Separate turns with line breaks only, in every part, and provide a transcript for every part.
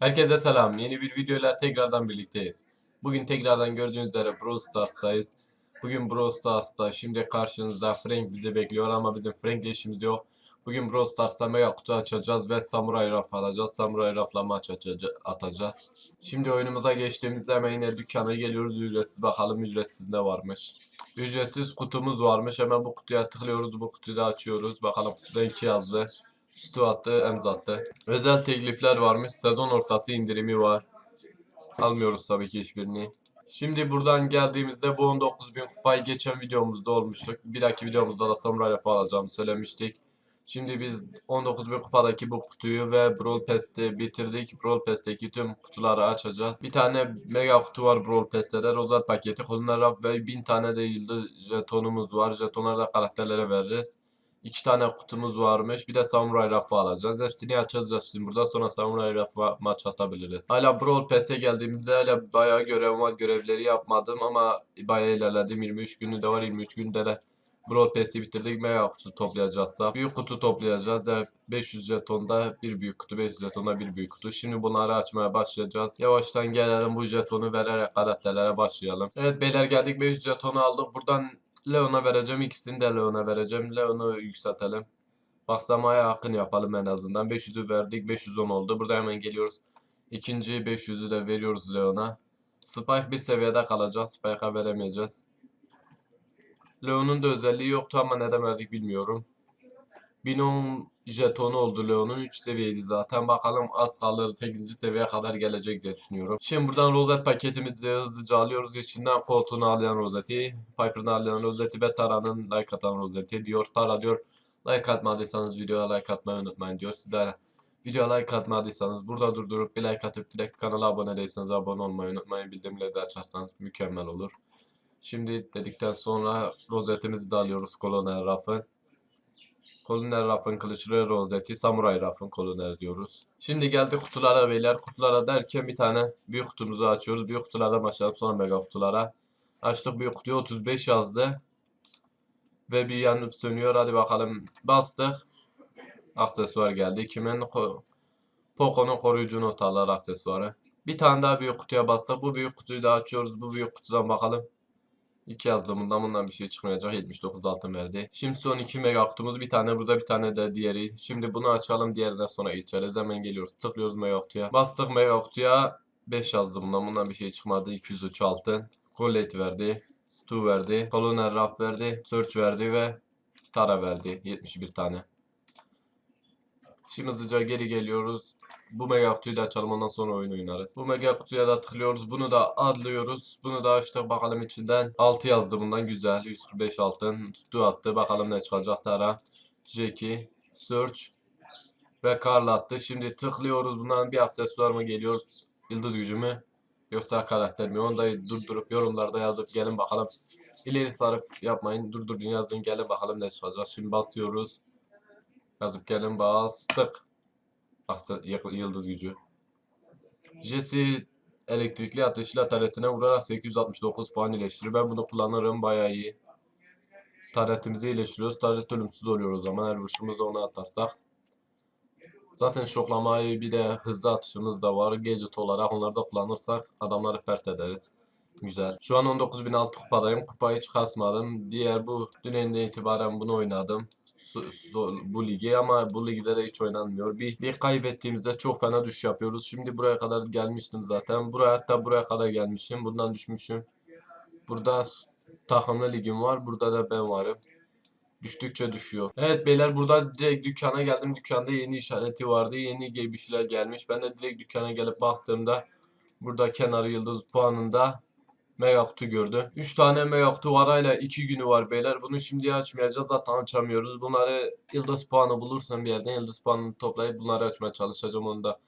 Herkese selam. Yeni bir videoyla tekrardan birlikteyiz. Bugün tekrardan gördüğünüz üzere Brawl Stars'tayız. Bugün Brawl Stars'ta şimdi karşınızda Frank bizi bekliyor ama bizim Frank'le işimiz yok. Bugün Brawl Stars'ta mega kutu açacağız ve Samurai Raf alacağız. Samurai Raf'la maç atacağız. Şimdi oyunumuza geçtiğimizde hemen yine dükkana geliyoruz. Ücretsiz bakalım ücretsiz ne varmış. Ücretsiz kutumuz varmış. Hemen bu kutuya tıklıyoruz. Bu kutuyu da açıyoruz. Bakalım kutuda 2 yazdı. Stu attı, Emz attı. Özel teklifler varmış. Sezon ortası indirimi var. Almıyoruz tabii ki hiçbirini. Şimdi buradan geldiğimizde bu 19.000 kupayı geçen videomuzda olmuştuk. Bir dahaki videomuzda da Samurai Raf'ı alacağımı söylemiştik. Şimdi biz 19.000 kupadaki bu kutuyu ve Brawl Pass'te bitirdik. Brawl Pass'teki tüm kutuları açacağız. Bir tane mega kutu var Brawl Pass'te de. Rozat paketi, koluna raf ve 1000 tane de yıldız jetonumuz var. Jetonları da karakterlere veririz. İki tane kutumuz varmış. Bir de Samurai Raf'ı alacağız. Hepsini açacağız şimdi burada. Sonra Samurai Raf'a maç atabiliriz. Hala Brawl Pass'e geldiğimizde hala bayağı görev var. Görevleri yapmadım ama bayağı ilerledim. 23 günü de var. 23 günde de Brawl Pass'i bitirdik. Mega kutu toplayacağız. Büyük kutu toplayacağız. Yani 500 jetonda bir büyük kutu. 500 jetonda bir büyük kutu. Şimdi bunları açmaya başlayacağız. Yavaştan gelelim bu jetonu vererek karakterlere başlayalım. Evet beyler geldik 500 jetonu aldık. Buradan Leon'a vereceğim. ikisini de Leon'a vereceğim. Leon'u yükseltelim. Baksamaya yakın yapalım en azından. 500'ü verdik. 510 oldu. Burada hemen geliyoruz. İkinci 500'ü de veriyoruz Leon'a. Spike bir seviyede kalacak. Spike'a veremeyeceğiz. Leon'un da özelliği yoktu ama neden verdik bilmiyorum. 1010 jetonu oldu Leon'un 3 seviyeydi zaten. Bakalım az kalır 8. seviyeye kadar gelecek diye düşünüyorum. Şimdi buradan rozet paketimizi hızlıca alıyoruz. İçinden koltuğunu alayan rozeti, Piper'ını alayan rozeti ve Tara'nın like atan rozeti diyor. Tara diyor like atmadıysanız videoya like atmayı unutmayın diyor. Sizler videoya like atmadıysanız burada durdurup bir like atıp bir de kanala abone değilseniz abone olmayı unutmayın. Bildirimleri de açarsanız mükemmel olur. Şimdi dedikten sonra rozetimizi de alıyoruz koloner rafın. Koliner rafın kılıçlı rozeti, samuray rafın koliner diyoruz. Şimdi geldik kutulara beyler. Kutulara derken bir tane büyük kutumuzu açıyoruz. Büyük kutulardan başlayalım sonra mega kutulara. Açtık büyük kutuyu 35 yazdı. Ve bir yanıp sönüyor. Hadi bakalım bastık. Aksesuar geldi. Kimin? Poco'nun koruyucu notalar aksesuarı. Bir tane daha büyük kutuya bastık. Bu büyük kutuyu da açıyoruz. Bu büyük kutudan bakalım. 2 yazdığımdan bundan bir şey çıkmayacak. 79 altın verdi. Şimdi son 2 mega kutumuz. Bir tane burada bir tane de diğeri. Şimdi bunu açalım. Diğerinden sonra geçeriz. Hemen geliyoruz. Tıklıyoruz mega kutuya. Bastık mega kutuya. 5 yazdığımdan bundan bir şey çıkmadı. 203 altın. Colette verdi. Stu verdi. Colonel Ruff verdi. Search verdi ve Tara verdi. 71 tane. Şimdi hızlıca geri geliyoruz. Bu mega kutuyu da açalım ondan sonra oyun oynarız. Bu mega kutuya da tıklıyoruz. Bunu da adlıyoruz. Bunu da açtık bakalım içinden. 6 yazdı bundan güzel. 145 altın. Stu attı. Bakalım ne çıkacak Tara. Jackie. Search. Ve Carl attı. Şimdi tıklıyoruz. Bundan bir aksesuar mı geliyor? Yıldız gücü mü? Yoksa karakter mi? Onu da durdurup yorumlarda yazıp gelin bakalım. İleri sarıp yapmayın. Durdurun yazın gelin bakalım ne çıkacak. Şimdi basıyoruz. Yazıp gelin bastık. Yıldız gücü. Jesse elektrikli ateşli taretine vurarak 869 puan iyileştirir. Ben bunu kullanırım bayağı iyi. Taretimizi iyileştiriyoruz. Taret ölümsüz oluyor o zaman. Her vuruşumuzu ona atarsak. Zaten şoklamayı bir de hızlı atışımız da var. Gadget olarak onları da kullanırsak adamları pert ederiz. Güzel. Şu an 19.006 kupadayım. Kupayı hiç kasmadım. Diğer bu dünenden itibaren bunu oynadım. Su- su- bu ligi ama bu ligde de hiç oynanmıyor. Bir, bir kaybettiğimizde çok fena düşüş yapıyoruz. Şimdi buraya kadar gelmiştim zaten. Buraya hatta buraya kadar gelmişim. Bundan düşmüşüm. Burada takımlı ligim var. Burada da ben varım. Düştükçe düşüyor. Evet beyler burada direkt dükkana geldim. Dükkanda yeni işareti vardı. Yeni bir şeyler gelmiş. Ben de direkt dükkana gelip baktığımda burada kenarı yıldız puanında mega kutu gördüm. 3 tane mega kutu var hala 2 günü var beyler. Bunu şimdi açmayacağız. Zaten açamıyoruz. Bunları yıldız puanı bulursam bir yerden yıldız puanını toplayıp bunları açmaya çalışacağım. Onu da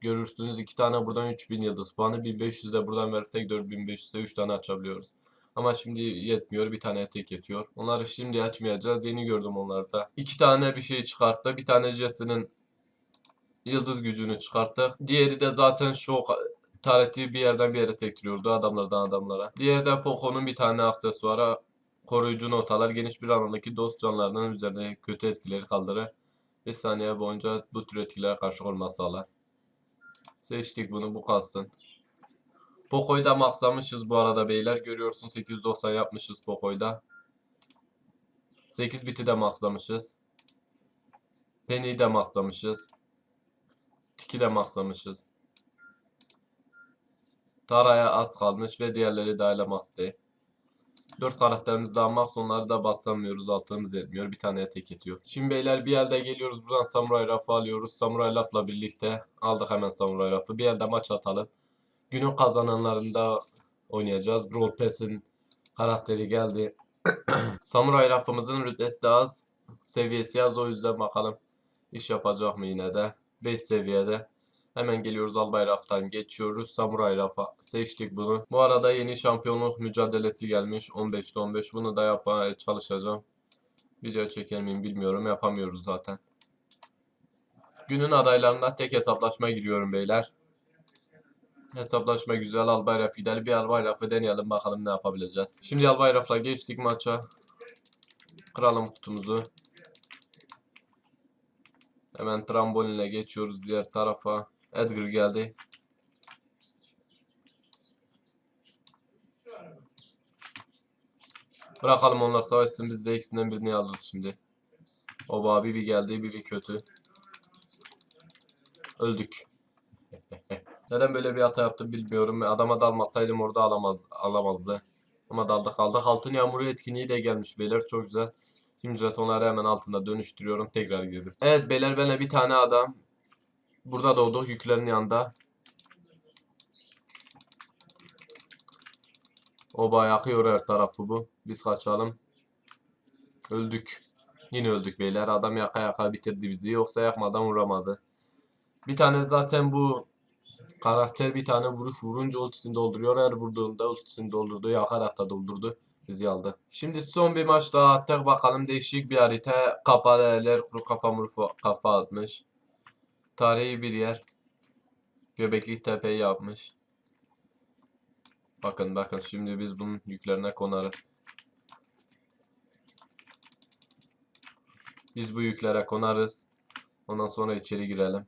görürsünüz. 2 tane buradan 3000 yıldız puanı. 1500 de buradan verirsek 4500'de 3 tane açabiliyoruz. Ama şimdi yetmiyor. Bir tane tek yetiyor. Onları şimdi açmayacağız. Yeni gördüm onları da. İki tane bir şey çıkarttı. Bir tane Jesse'nin yıldız gücünü çıkarttık. Diğeri de zaten şok tareti bir yerden bir yere sektiriyordu adamlardan adamlara. Diğeri de Poco'nun bir tane aksesuarı koruyucu notalar geniş bir alandaki dost canlarının üzerine kötü etkileri kaldırır. Bir saniye boyunca bu tür etkilere karşı koruma sağlar. Seçtik bunu bu kalsın. Poco'yu da maxlamışız bu arada beyler. Görüyorsun 890 yapmışız Poco'yda. 8 biti de maxlamışız. Penny'yi de maxlamışız. Tiki de maxlamışız. Tara'ya az kalmış ve diğerleri max değil. 4 karakterimiz daha max onları da basamıyoruz altımız yetmiyor. Bir taneye tek yetiyor. Şimdi beyler bir elde geliyoruz buradan Samurai Raf'ı alıyoruz. Samurai Raf'la birlikte aldık hemen Samurai Raf'ı. Bir elde maç atalım. Günün kazananlarında oynayacağız. Brawl Pass'in karakteri geldi. Samurai Raf'ımızın rütbesi de az. Seviyesi az o yüzden bakalım. iş yapacak mı yine de. 5 seviyede. Hemen geliyoruz Albay Raf'tan geçiyoruz. Samurai Raf'a seçtik bunu. Bu arada yeni şampiyonluk mücadelesi gelmiş. 15'te 15. Bunu da yapmaya çalışacağım. Video çeker miyim bilmiyorum. Yapamıyoruz zaten. Günün adaylarında tek hesaplaşma giriyorum beyler. Hesaplaşma güzel. Albay Raf gidelim. Bir Albay Raf'ı deneyelim bakalım ne yapabileceğiz. Şimdi Albay Raf'la geçtik maça. Kıralım kutumuzu. Hemen trambolinle geçiyoruz diğer tarafa. Edgar geldi. Bırakalım onlar savaşsın biz de ikisinden birini alırız şimdi. Oba Bibi geldi Bibi kötü. Öldük. Neden böyle bir hata yaptım bilmiyorum. Adama dalmasaydım orada alamaz, alamazdı. Ama daldık aldık. Altın yağmuru etkinliği de gelmiş beyler. Çok güzel. Şimdi jetonları hemen altında dönüştürüyorum. Tekrar girdim. Evet beyler benimle bir tane adam. Burada doğdu yüklerin yanında. Oba yakıyor her tarafı bu. Biz kaçalım. Öldük. Yine öldük beyler. Adam yaka yaka bitirdi bizi. Yoksa yakmadan vuramadı. Bir tane zaten bu karakter bir tane vuruş vurunca ultisini dolduruyor. Her vurduğunda ultisini doldurdu. Yakarak da doldurdu. Bizi aldı. Şimdi son bir maç daha attık. Bakalım değişik bir harita. Kapalı eller kuru kafa murufu kafa atmış. Tarihi bir yer. Göbekli tepeyi yapmış. Bakın bakın şimdi biz bunun yüklerine konarız. Biz bu yüklere konarız. Ondan sonra içeri girelim.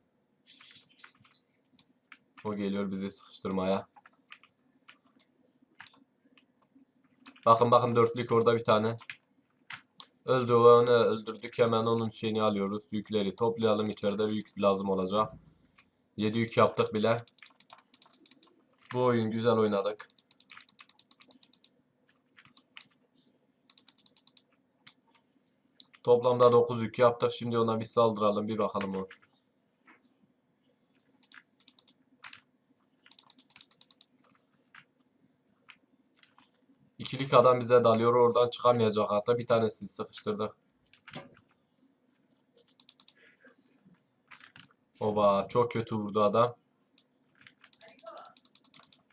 O geliyor bizi sıkıştırmaya. Bakın bakın dörtlük orada bir tane. Öldü o onu öldürdük hemen onun şeyini alıyoruz. Yükleri toplayalım içeride yük lazım olacak. 7 yük yaptık bile. Bu oyun güzel oynadık. Toplamda 9 yük yaptık. Şimdi ona bir saldıralım bir bakalım o. İkilik adam bize dalıyor. Oradan çıkamayacak hatta. Bir tanesini sıkıştırdık. Oba çok kötü vurdu adam.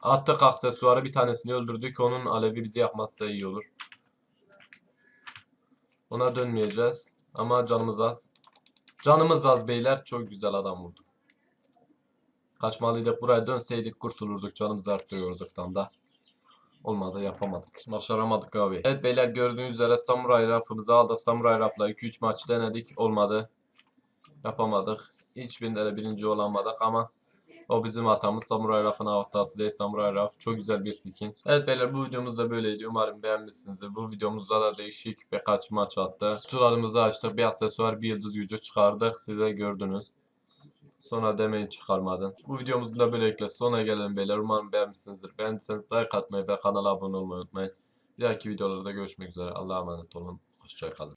Attık aksesuarı bir tanesini öldürdük. Onun alevi bizi yakmazsa iyi olur. Ona dönmeyeceğiz. Ama canımız az. Canımız az beyler. Çok güzel adam vurdu. Kaçmalıydık. Buraya dönseydik kurtulurduk. Canımızı arttırıyorduk tam da. Olmadı yapamadık. Başaramadık abi. Evet beyler gördüğünüz üzere Samurai rafımızı aldık. Samurai rafla 2-3 maç denedik. Olmadı. Yapamadık. Hiçbirinde de birinci olamadık ama o bizim hatamız. Samurai rafın hatası değil. Samurai raf çok güzel bir skin. Evet beyler bu videomuz da böyleydi. Umarım beğenmişsinizdir. Bu videomuzda da değişik birkaç maç attı. Kutularımızı açtık. Bir aksesuar bir yıldız gücü çıkardık. Size gördünüz. Sonra demeyin çıkarmadın. Bu videomuzun da böylelikle sona gelelim beyler. Umarım beğenmişsinizdir. Beğendiyseniz like atmayı ve kanala abone olmayı unutmayın. Bir dahaki videolarda görüşmek üzere. Allah'a emanet olun. Hoşçakalın.